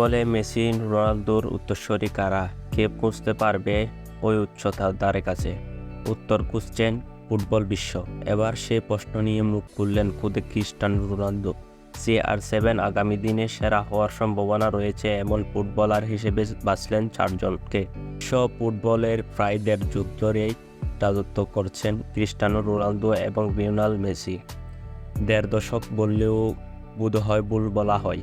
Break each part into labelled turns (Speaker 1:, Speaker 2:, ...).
Speaker 1: ফলে মেসি, রোনালদোর উত্তরসূরি কারা? কে পৌঁছতে পারবে ওই উচ্চতার দ্বারে কাছে? উত্তর খুঁজছেন ফুটবল বিশ্ব। এবার সে প্রশ্ন নিয়ে মুখ খুললেন খুদে খ্রিস্টান রোনালদো। সি আর সেভেন আগামী দিনে সেরা হওয়ার সম্ভাবনা রয়েছে এমন ফুটবলার হিসেবে বাঁচলেন চারজনকে। সব ফুটবলের প্রায় দেড় যুগ ধরেই রাজত্ব করছেন ক্রিস্টানো রোনালদো এবং লিওনাল মেসি। দেড় দশক বললেও বোধ হয় ভুল বলা হয়।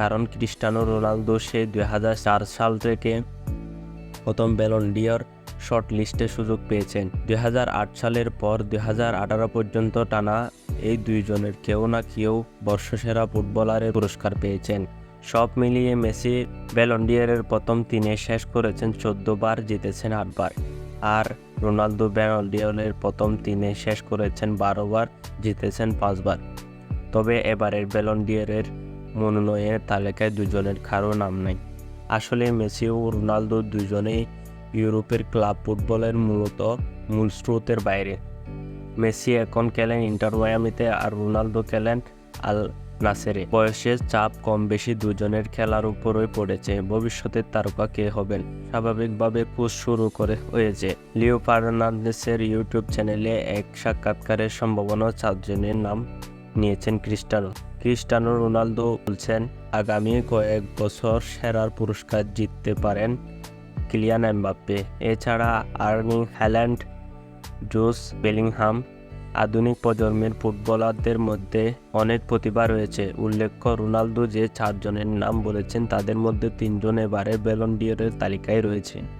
Speaker 1: কারণ ক্রিস্টানো রোনালদো সে দুই হাজার চার সাল থেকে প্রথম ব্যালন্ডিয়র শর্ট লিস্টে সুযোগ পেয়েছেন। দুই হাজার আট সালের পর দুই হাজার আঠারো পর্যন্ত টানা এই দুইজনের কেউ না কেউ বর্ষসেরা ফুটবলারের পুরস্কার পেয়েছেন। সব মিলিয়ে মেসি ব্যালন্ডিয়ারের প্রথম তিনে শেষ করেছেন চোদ্দ বার জিতেছেন আটবার। আর রোনালদো ব্যালন্ডিয়রের প্রথম তিনে শেষ করেছেন বারো বার জিতেছেন পাঁচবার। তবে এবারের ব্যালন্ডিয়ারের মনোনয়নের তালিকায় দুজনের কারও নাম নাই। আসলে মেসি ও রোনালদো দুজনেই ইউরোপের ক্লাব ফুটবলের মূলত মূল স্রোতের বাইরে। মেসি এখন খেলেন ইন্টার মায়ামিতে আর রোনালদো খেলেন আল নাসেরে। বয়সের চাপ কম বেশি দুজনের খেলার উপরই পড়েছে। ভবিষ্যতের তারকা কে হবেন? স্বাভাবিকভাবে কোচ শুরু করে হয়েছে। লিও ফার্নান্দেসের ইউটিউব চ্যানেলে এক সাক্ষাৎকারের সম্ভাবনা চারজনের নাম নিয়েছেন ক্রিস্টানো। ক্রিস্টানো রোনালদো বলছেন, আগামী কয়েক বছর সেরার পুরস্কার জিততে পারেন কিলিয়ান এমবাপ্পে। এছাড়া আর্নিং হ্যাল্যান্ড জোস বেলিংহাম আধুনিক প্রজন্মের ফুটবলারদের মধ্যে অনেক প্রতিভা রয়েছে। উল্লেখ্য, রোনালদো যে চারজনের নাম বলেছেন, তাদের মধ্যে তিনজন এবারে ব্যালন্ডিয়রের তালিকায় রয়েছে।